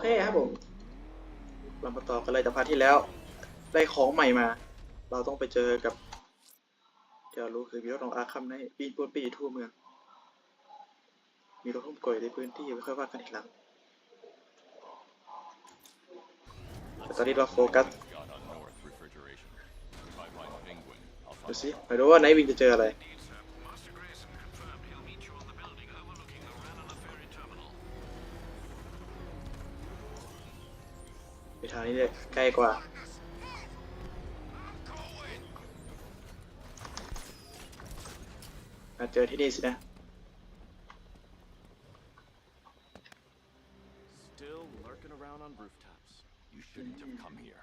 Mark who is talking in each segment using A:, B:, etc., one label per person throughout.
A: เคครับผม เรามาต่อกันเลยจากพาร์ทที่แล้ว ได้ของใหม่มา เราต้องไปเจอกับเดี๋ยวรู้คือมีรถของอาคัมในปีนปวนปีทั่วเมือง มีรถทุ่มก่อยในพื้นที่ไม่ค่อยว่ากันอีกหลังแต่ตอนนี้เราโฟกัสดูสิไปดูว่าไนท์วิงจะเจออะไร ทางนี้เลยใกล้กว่า มาเจอที่นี่สินะ
B: Still lurking around on rooftops. You shouldn't have come here.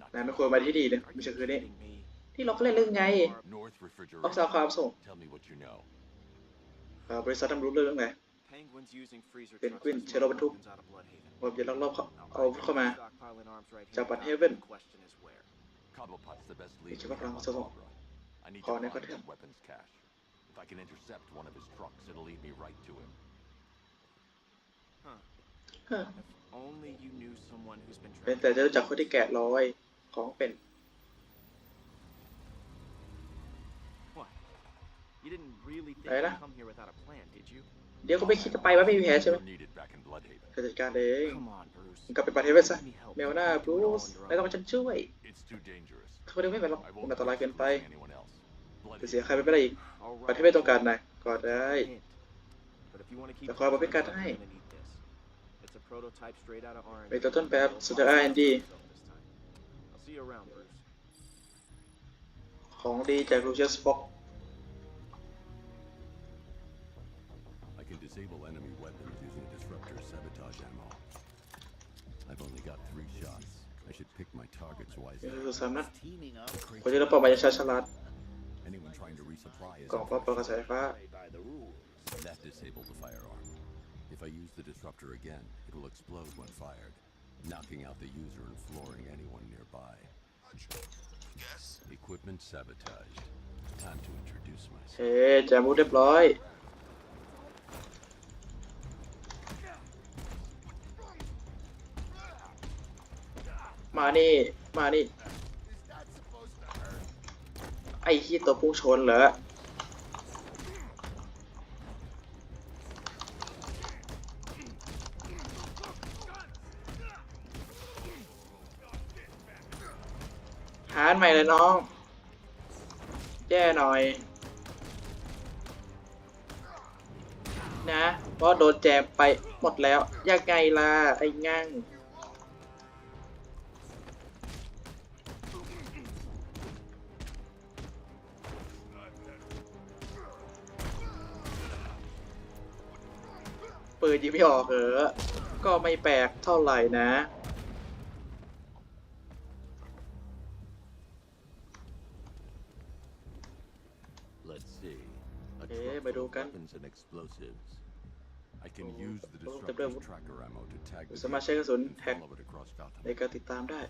B: Not
A: นายไม่ควรมาที่นี่เลยไม่ใช่คืนนี้
B: kidding me.
A: ที่เราก็เล่นเรื่องไง
B: North
A: ออกสาว
B: Refrigeration.
A: ความส่ง
B: Tell me what you know.
A: เอ่อบริษัททำรู้เรื่องไหน
C: Penguins using freezer
A: เป็น
C: trucks
A: กวิน
C: to
A: เชลโลบร
C: smuggle
A: รทุก
C: weapons out of Bloodhaven.
A: ผมจะลักลอบเข้า
C: Now,
A: เอา
C: right
A: เข้า
C: now,
A: มา
C: we're stockpiling arms right here
A: จากบัตร
C: now.
A: Haven
C: The question is where.
B: Cobblepot's the best lead.
A: It's
B: in
A: about
B: Gamma
A: Ramazzotti.
B: Cobra. I need
A: Oh,
B: to
A: never
B: find
A: tell.
B: that weapons cache. If I can intercept one of his trucks, it'll lead me right to him.
A: ฮะ
C: If only you knew someone who's been
A: เป็น
C: trapped.
A: แต่จะรู้จักคนที่แกะรอยของเป็น
C: What? You didn't really think
A: Đấy
C: to
A: đó.
C: come here without a plan, did you?
A: เดี๋ยวก็ไม่คิดจะไปว่าไม่มีแผลใช่ไหม
B: เธอ
A: จัดการเองกลับไปประเทศเวสซะแมวหน้าบรูซไม่ต้องฉันช่วยเขาไม่ได้ไม่เป็นหรอกมันอัอตรายเกินไปจะเสียใครไปไม่ได้อีกประเท
C: เไม่
A: ต้องการนายกอด
C: ได้
A: แต่ขอบอกเป็นกา
C: ร
A: ให้เป็นตัวต้นแบบสุดท้า
C: ยอนดี
A: ของดีจากลูเชียสฟ็อก
B: I should pick my targets
A: นี่
B: wisely.
A: คือสามนัด
D: teaming up
A: คนที่เราเป้าหมายจะชาฉลาด
B: Anyone trying to resupply is
A: กล่องป้องกันกระแสไฟฟ้า
D: play by the rules.
B: that disabled the firearm. If I use the disruptor again, it will explode when fired, knocking out the user and flooring anyone nearby. Equipment sabotaged. Time to introduce
A: เฮ้
B: myself.
A: แจมูเรียบร้อย มานี่ มานี่ ไอ้ที่ตัวพุ่งชนเหรอหารใหม่เลยน้อง แย่หน่อย นะเพราะโดนแจมไปหมดแล้วยังไงล่ะ ไอ้งั่ง ยิงไม่ออกเหรอก็ไม่แปลกเท่าไหร่นะ
B: Let's see. A
A: Eh,
B: truck
A: mà
B: full
A: đồ
B: of
A: cắn.
B: weapons and explosives. I can
A: Ồ,
B: use the
A: ồ, tập
B: disruptor's
A: đâu?
B: tracker ammo to tag the
A: สามารถใช้กระสุน
B: vehicle
A: แท็ก
B: and follow it across Gotham.
A: ในการติดตามได้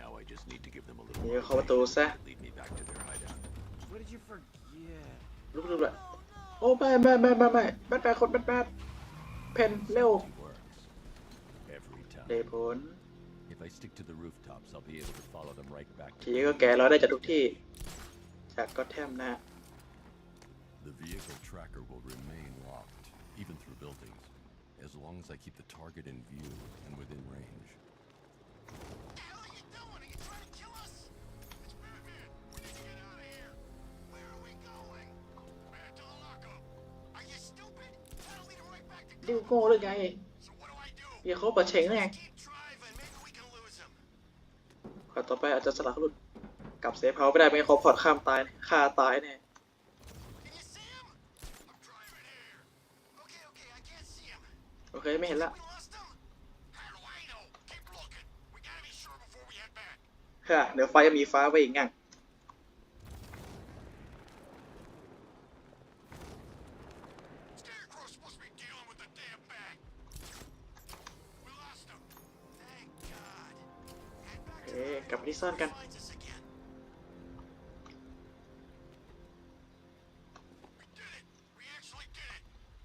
B: Now I just need to give them a little
A: นี่
B: more
A: ก็เข้าประตูซะ
B: to lead me back to their hideout.
C: What did you forget?
A: ลุกลุกเลยโอ้ไม่ไม่ไม่ไม่ไม่แบทแบทคนแบทแบทเพนเร็ว
B: He works. Every
A: ได้
B: time.
A: ผล
B: If I stick to the rooftops, I'll be able to follow them right back
A: ที
B: to
A: นี้ก็แกะเราได้จากทุกที่ จากก็แทมนะ
B: The vehicle tracker will remain locked, even through buildings, as long as I keep the target in view and within range.
E: Right back to
A: ดิวโก้หรือไง
E: So what do I do?
A: เดี๋ยวเขาเปิดเชงไง
E: Keep driving. Maybe we can lose him.
A: ขอต่อไปอาจจะสลักหลุดกลับเซฟเฮาส์ไม่ได้ไม่งั้นเขาพอร์ตข้ามตายฆ่าตายแน่
E: Can you see him? I'm driving here. Okay, okay. I can't see him.
A: โอเคไม่เห็นละ
E: We lost him? How do I know? Keep looking. We gotta be sure before we head back.
A: ฮะเดี๋ยวไฟจะมีฟ้าไว้อีกงั้ง ซ่อนกัน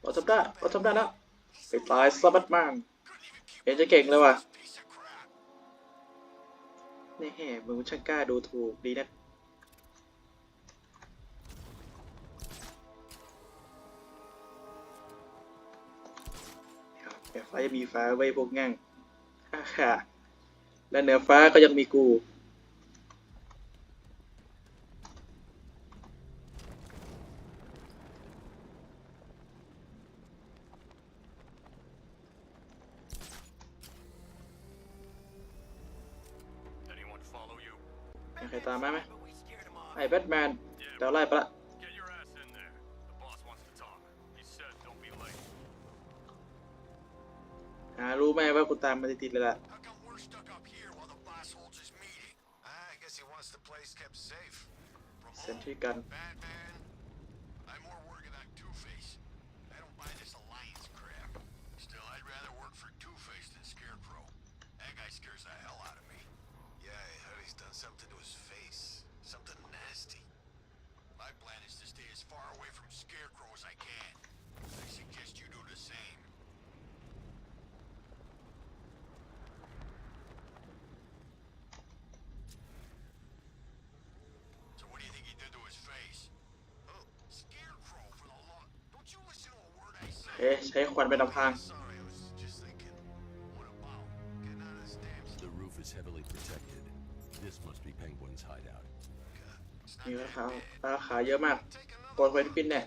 A: เราจะำได้เราทำได้แล้วไปตายซะบัดมานเห็นจะเก่งเลยว่ะนี่แห่มึงช่างกล้าดูถูกดีนะครับแต่ฟ้ายังมีฟ้าไว้พวกง่างฮ่าฮ่าและเหนือฟ้าก็ยังมีกู ครตามมาไหม
E: But we scared him off.
A: ไอ้แบทแมนเดี๋ยวไล่ไปละ
E: Get your ass in there. The boss wants to talk. He said don't be late.
A: หารู้ไหมว่ากูตามมาติดๆเลยล่ะ
E: How come we're stuck up here while the boss holds his meeting? I guess he wants the place kept safe. From
A: เซนทรีกัน
E: Batman. I'm more worried about Two-Face. I don't buy this alliance crap. Still, I'd rather work for Two-Face than Scarecrow. That guy scares the hell out of me. Yeah, I heard he's done something to his face. Something nasty. My plan is to stay as far away from Scarecrow as I can. I suggest you do the same. So what do you think he did to his face? Oh, Scarecrow for the law. Don't you listen to a word I say?
A: เอ๊ะ ใช้ควันเป็นนำทาง
E: Sorry, I was just thinking. What about getting out of this damn
B: The roof is heavily protected. This must be Penguin's hideout.
E: It's
A: มี
E: not
A: รา
E: that
A: คา
E: bad.
A: ราคาเยอะมาก
E: Take another
A: กดเวนฟินเนี่ย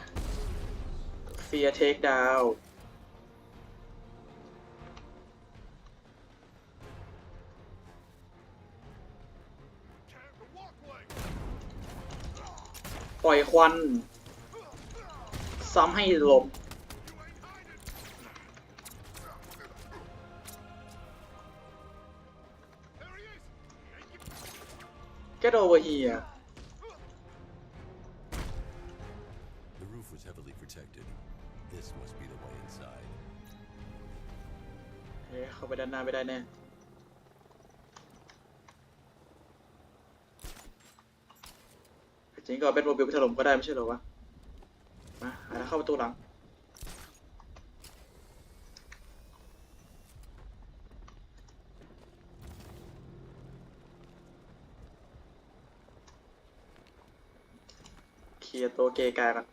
A: ซียเทคดาวปล่อยควัน ซ้ำให้หลบ
B: แกโดเวอร์
A: เฮีย เข้าไปด้านหน้าไม่ได้แน่จริงก็เป็นโมบิลไปถล่มก็ได้ไม่ใช่หรอวะ มาหาทางเข้าประตูหลัง เคลียร์ตัวเกย์กายก่อน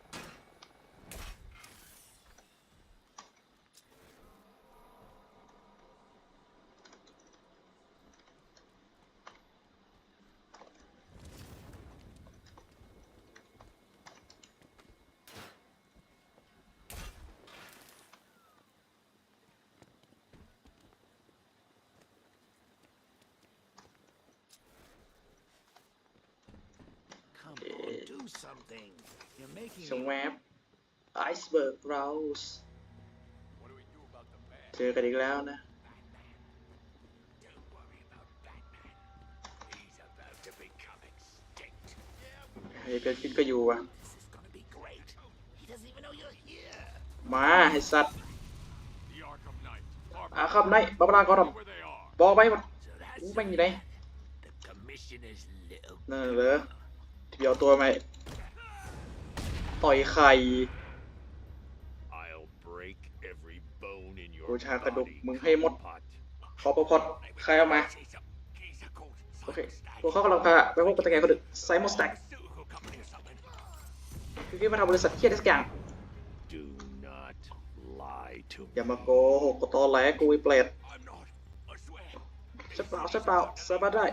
F: Come
A: Eh.
F: on, do something. You're making
A: ส
F: me
A: วบไอซ์เบิ ร์ราเจอกันอีกแล้วนะ ไอ้เกิดขึ้นก็อยู่อะ มาไอ้สัตว์อาคำไนบ้าบ้าคก็ทมบอกไปหมดอู้ไม่มีไหนนั่นเหรอเดี๋ยวตัวไหมต่อยไข่ กูชากระดุกมึงให้หมด ขอประพอดใครเอามา โอเคพวกเขากำลังพาไปพบกับตะแกงก็ดึกไซมอนสแต็กคือที่มาทำบริษัทเทียดสักอย่างอย่ามาโกหกกูตอแหลกูอีเป
E: ลด
A: ใช่เปล่าใช่เปล่าสบายได้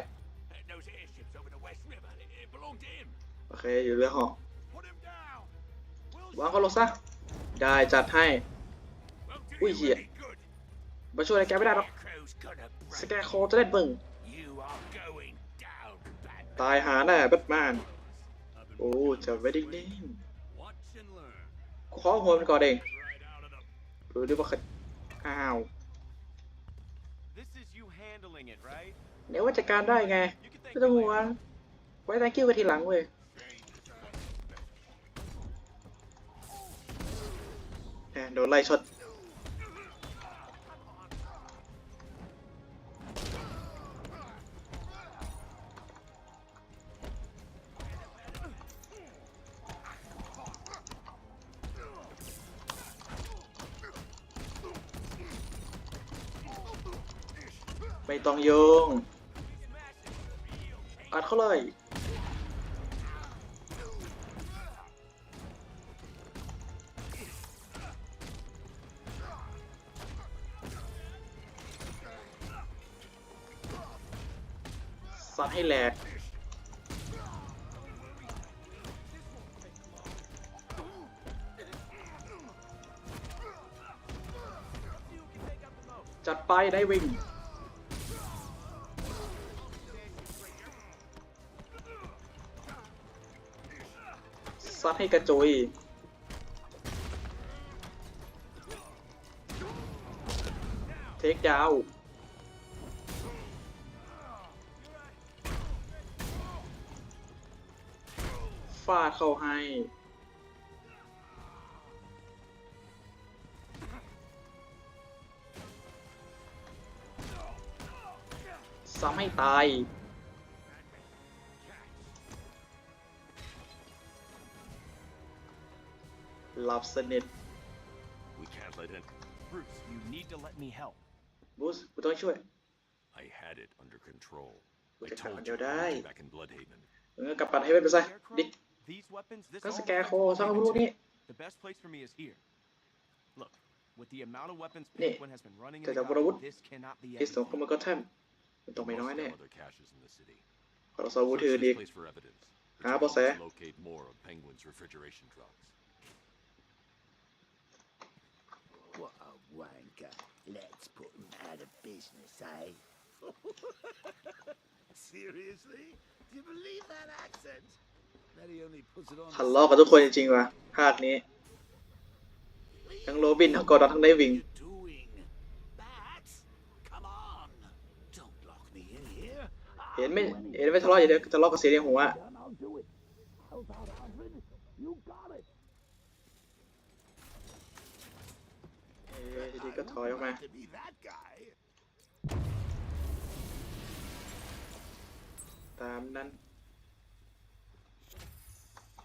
A: โอเคอยู่เรือหอ
E: ก
A: วางเขาลงซะได้จัดให้ อุ้
C: ย
A: เหี้
C: ย
A: มาช่วยอะไรแกไม่ได้หรอกสแกโคจะเล่
F: นมึง
A: ตายหาแน่แบทแมน โอ้จะไม่ได้นิ่งขอหัวมันก่อนเองหรือว่าอ้าวเดี๋ยวว่าจัดการได้ไงไม่ต้องห่วงไว้แตงคิวกันทีหลังเว้ยโดนไล่ช็ ไม่ต้องโยง อัดเข้าเลยซัดให้แหลกจัดไปได้วิ่ง ซัดให้กระจุยเทคดาวฟาดเข้าให้ซ้ำให้ตาย หลับสนิท
B: We can't let it.
C: Bruce, you need to let me help.
A: บูสกูต้องช่วย
B: I had it under control.
A: We
B: I
A: can
B: told
A: find
B: you
A: your die.
B: back in Bloodhaven.
A: มึงก็กลับปัดให้เว้นไปซะ ดิ
C: Scarecrow, these weapons, this
A: ก็
C: all
A: สแกร์โค
C: affects
A: สร้างอาวุธ
C: Bloodhaven
A: นี้
C: too. The best place for me is here. Look, with the amount of weapons
A: Nee,
C: Penguin has been running in
A: แต่
C: the
A: จากอาวุธ
C: garden, this cannot be
A: ที่ส่งเข้า
C: everything.
A: มาก็แทมมันต้องไม่น้อย
B: Must
A: แน่
B: have other caches in the city.
A: ขอเราสอาวุธ
B: Search
A: ถือ
B: this
A: ดี
B: place for evidence. It
A: Ah,
B: should
A: boss,
B: help
A: eh?
B: us locate more of Penguin's refrigeration drugs.
F: Out of business, eh? Seriously? Do you believe that accent? That he only puts it on
A: ทะเลาะกับทุกคนจริงๆว่ะภาคนี้ ทั้งโรบินทั้งกอร์ดอนทั้งไนท์วิง
F: What are you doing? Bats? Come on. Don't lock me in here.
A: เห็นไหมเห็นไหมทะเลาะอย่าเดี๋ยวทะเลาะกับเสียในหัว
F: Done, I'll do it. Help out, Alfred. You got it.
A: เอ้ยทีๆก็ถอยออกมา
F: To be
A: ตามนั้น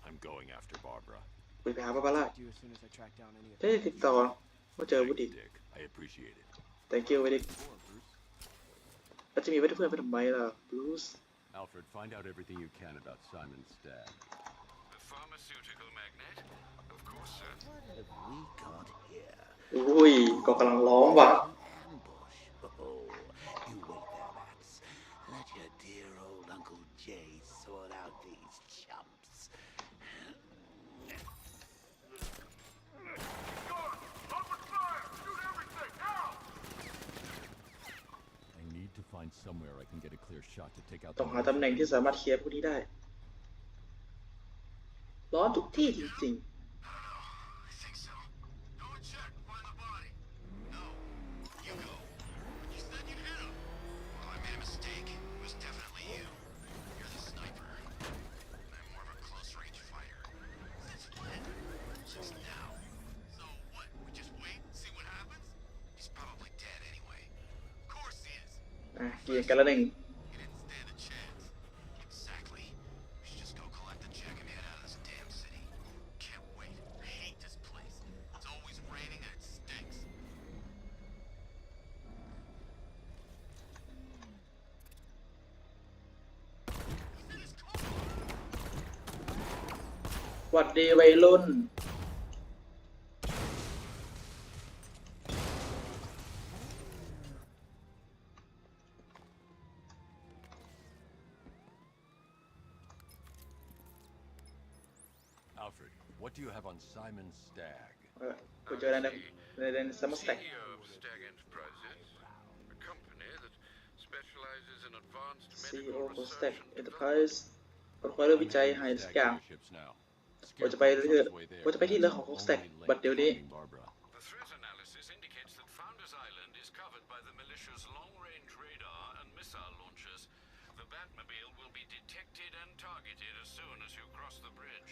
B: I'm going after Barbara.
A: คุยไปหาบาบาร่า
C: Do as soon as I track down any of
A: ได้ติดต่อว่าเจอวุฒิ
B: Thanks, Dick. I appreciate it.
A: thank you ไว้ดิ
B: More, Bruce.
A: แล้วจะมีไว้เพื่อนไปทำไมล่ะบลูส
B: Alfred, find out everything you can about Simon Stagg.
E: The pharmaceutical magnate? Of course, sir.
F: What have we got here?
A: อุ้ยก็กำลังร้องว่ะ
B: Somewhere I can get a clear shot to take out
A: ต้องหาตำแหน่งที่สามารถเคลียร์พวกนี้ได้ ร้อนทุกที่จริงๆ
E: It's always raining and it stinks.
A: หวัดดีวัยรุ่น
B: do you have on Simon Stagg?
A: เออกูเจอแล้วในในในซัมเมอร์สแต็ก
G: CEO of Stag Enterprises, a company that specializes in advanced
A: CEO
G: medical
A: ของ
G: research
A: Stack
G: and
A: Enterprise คนคอยเรื่องวิจัยหายสักอย่าง ว่าจะไปเรือว่าจะไปที่เรือของ Stack บัดเดี๋ยวนี้
B: Barbara.
G: The threat analysis indicates that Founders Island is covered by the militia's long-range radar and missile launchers. The Batmobile will be detected and targeted as soon as you cross the bridge.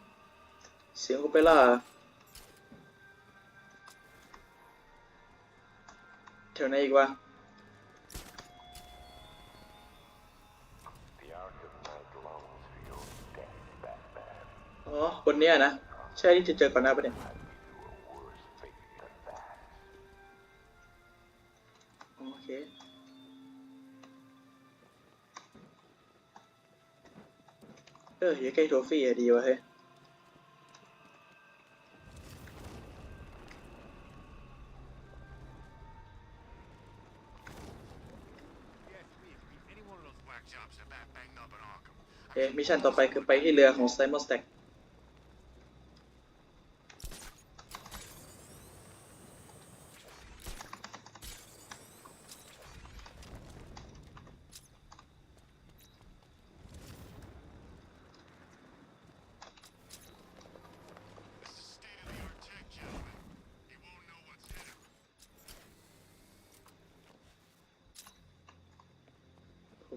A: เสียงโอเปร่าแถวไหนอีกวะอ๋อบนเนี้ยนะ ใช่ที่จะเจอก่อนหน้าปะเนี่ยโอเคเอออยู่ใกล้โทฟี่อะดีวะเฮ้ย มิชชั่นต่อไปคือไปที่เรือของไซมอนสเต็ก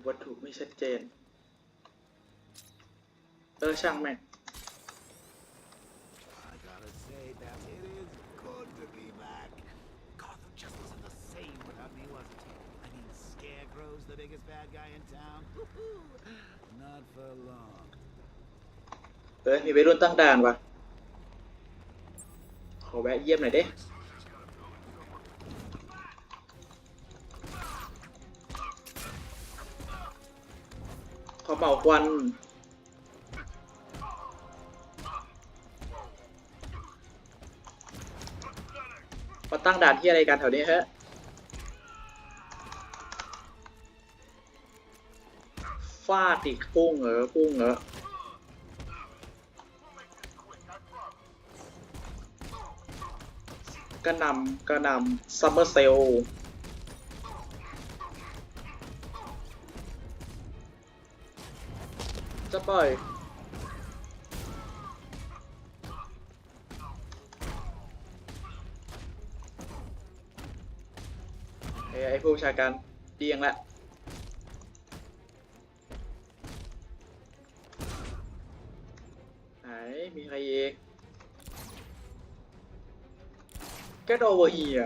A: วัตถุไม่ชัดเจน เออช่างแม่เฮ้ยมีวัยรุ่นตั้งด่านวะขอแวะเยี่ยมหน่อยเด้ขอเป่าควัน ตั้งด่านที่อะไรกันแถวนี้ฮะฟาดอีกพุ่งเหรอพุ่งเหรอกระหนำกระหนำซัมเมอร์เซลจะปล่อย ผู้ชาการเตียงละไหนมีใครเอก
E: แกโดเวอร์เฮีย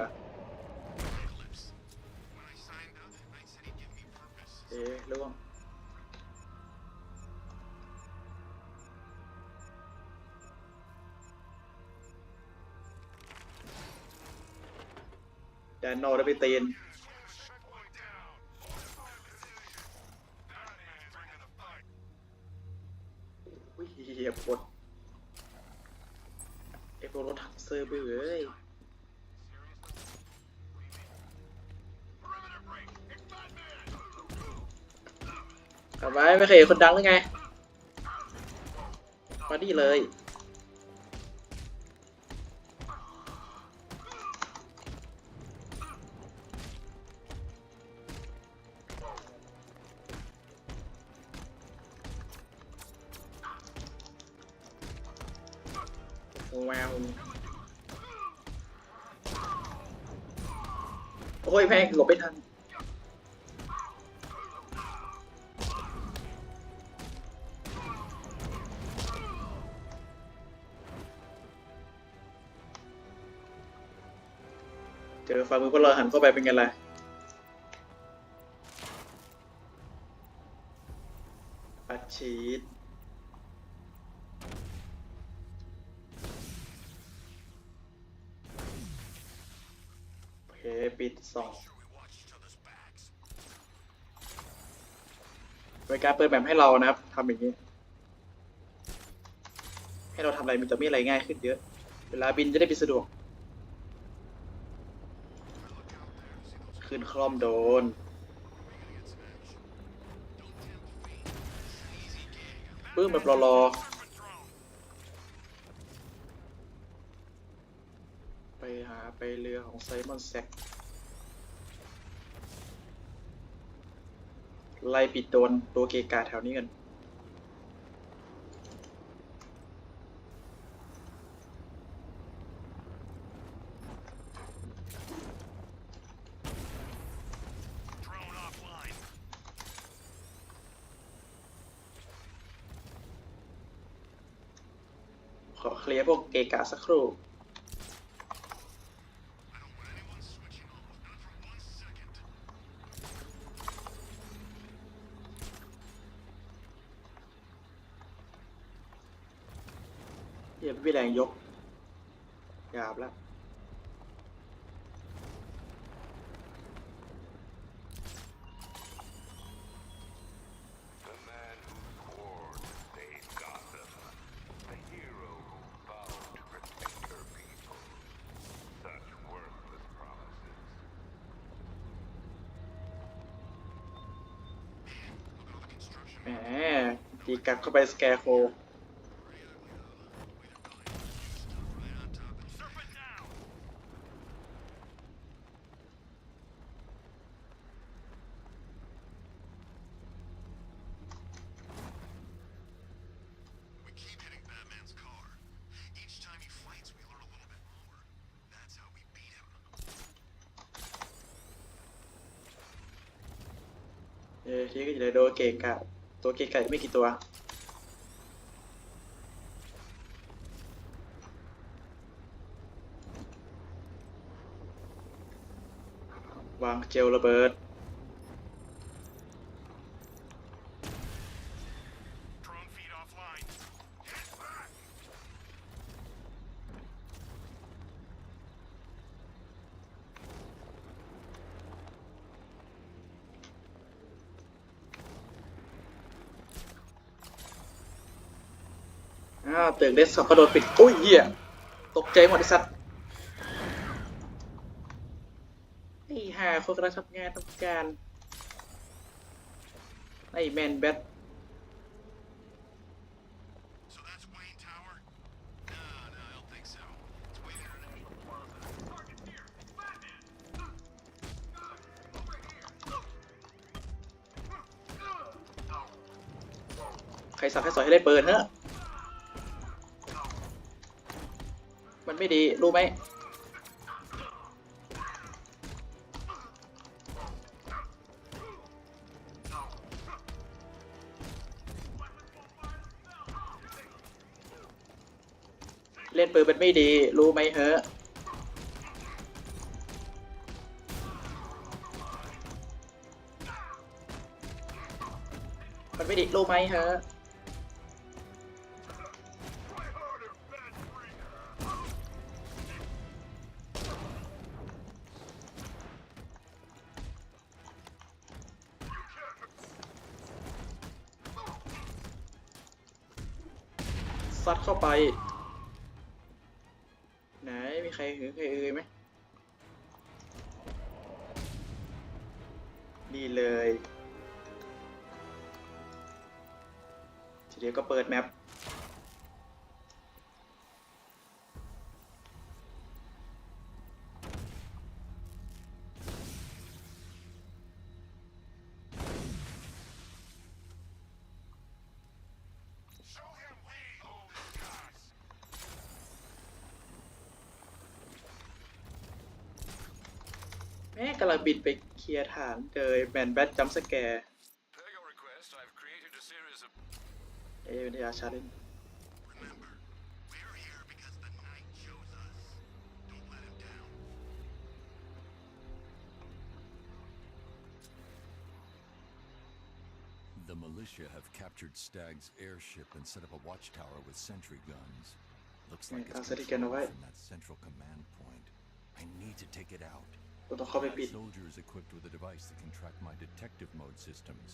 A: เอ๊ะล่วงแดนโนได้ไป
E: เตียน
A: อุ้ยเฮียปวดไอ้พวกรถถังเซอร์เบอร์เลยกลับไปไม่เคยคนดังหรือไง มาดีเลย แม่งหลบไม่ทันเจอฝ่ามือพวกเราหันเข้าไปเป็นไงล่ะอัดฉีด ปิดสอง
E: Sure we watch each other's backs.
A: เป็นการเปิดแบบให้เรานะครับทำอย่างนี้ ให้เราทำอะไรมันจะมีอะไรง่ายขึ้นเยอะ เวลาบินจะได้บินสะดวก ขึ้นคล่อมโดน ปื้มแบบรอๆไปหาไปเรือของไซมอนแซก ไล่ปิดโดนตัวเกกาแถวนี้กันขอเคลียร์พวกเกกาสักครู่
E: I don't want anyone switching off, not for one second.
A: เหี้ย พี่แรงยกหยาบแล้ว
D: The man who swore to save Gotham. The hero who vowed to protect her people. Such worthless promises.
E: Look at all the construction.
A: แหมตีกลับเข้าไปสแกร์โค เลยโดนเกกาตัวเกกาไม่กี่ตัว วางเจลระเบิดาวตึกเดสสองก็โดนปิดอุ้ยเหี้ยตกใจหมดไอ้สัตว์ไอ้ห่าคนกำลังทำงานต้องการไอ้แมนแบทใครสั่งให้สอยให้เล่นปืนเนอะ ไม่ดี รู้ไหมเล่นปืนมันไม่ดี รู้ไหมเหอมันไม่ดีรู้ไหมเหอ เข้าไป ไหน มีใครหือใครเอ่ยไหมนี่เลย ทีเดียวก็เปิดแมป แม่กำลังบินไปเคลียร์ฐานเจอแมนแบทจัมป์สแกร์
G: Per your request, I've created a series of
A: เอวิทยาชาเลน
E: Remember, we're here because the Knight chose us. Don't let him down.
B: The militia have captured Stag's airship and set up a watchtower with sentry guns. Looks like
A: Yeah,
B: it's
A: I'll set it again,
B: controlled
A: alright.
B: from that central command point. I need to take it out.
A: เราต้องเข้าไป
B: That
A: ปิด
B: soldier is equipped with a device that can track my detective mode systems.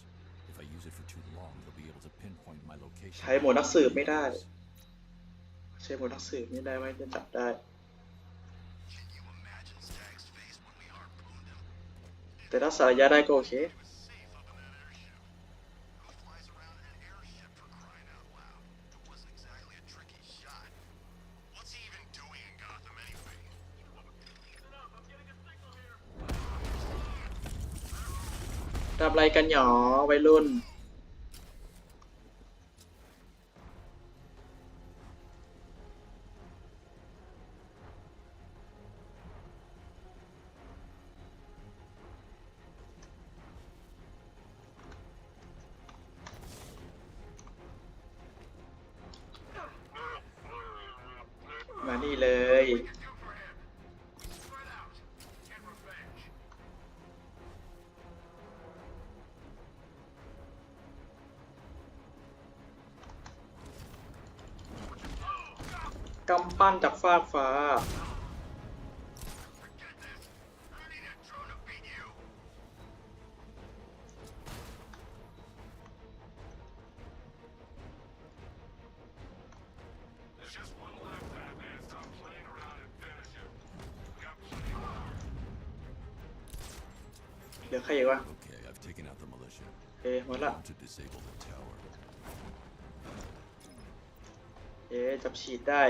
B: If I use it for too long, they'll be able to pinpoint my location.
A: ใช้โหมดนักสืบไม่ได้ ใช้โหมดนักสืบไม่ได้ไม่จะจับได้
E: Can you imagine Stag's face when we harpooned him?
A: แต่ถ้าสารยะได้ก็โอเค
E: He was safe up in that airship. Who flies around in an airship for crying out loud? It wasn't exactly a tricky shot. What's he even doing in Gotham anyway?
A: ทำอะไร กันหยอวัยรุ่น กำปั้นจากฟากฟ้า
E: Forget this. I don't need a drone to beat you.
D: There's just one left, Batman. Stop playing around and finish him. We got plenty more.
A: เหลือใครอีกวะ
B: Okay, I've taken out the militia.
A: เอ๊ะหมดละ
B: Now to disable the tower.
A: เอ๊ะจับฉีดได้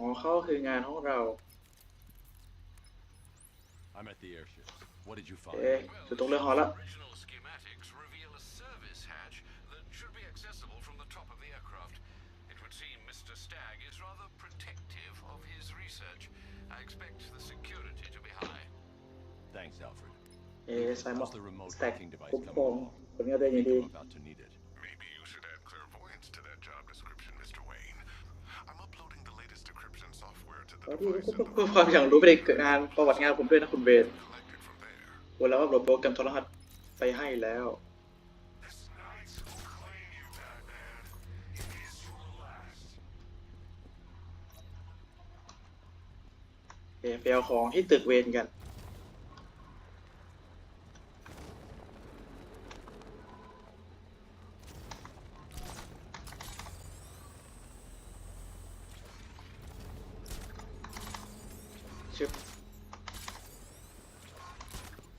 A: ไลเว็บหอเข้าคืองานของเรา
B: I'm at the airships. What did you find?
A: เอ๊ะอยู่ตรงเรือหอละ
G: Original schematics reveal a service hatch that should be accessible from the top of the aircraft. It would seem Mr. Stagg is rather protective of his research. I expect the security to be high.
B: Thanks, Alfred.
A: เอ๊ะสายหมอก
B: How's the remote
A: สแต็ก
B: hacking device
A: คุ้ม
B: coming
A: ครอง
B: along?
A: ผลงานตัวเองอย่างดี
B: I'm about to need it.
A: เพื่อความอยากรู้ไปในงานประวัติงานผมด้วยนะคุณเวนวันแล้วว่าโหลดโปรแกรมโทรหัสไปให้แล้วเอ๊ะไปเอาของที่ตึกเวนกัน ชึบ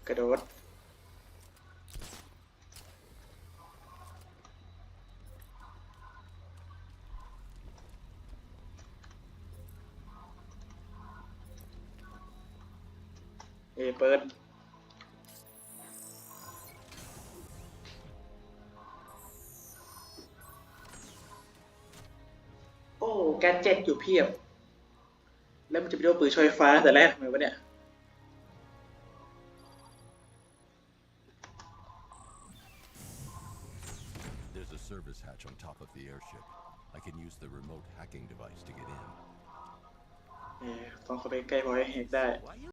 A: กระโดดเอเปิดโอ้แกดเจ็ตอยู่เพียบ จะไปโดนปืนชอยฟ้าแต่แรกทำไมวะเนี่ย
B: There's a service hatch on top of the airship. I can use the remote hacking device to get in.
A: เออต้องเข้าไปใกล้พอให้แฮกได้
F: Why you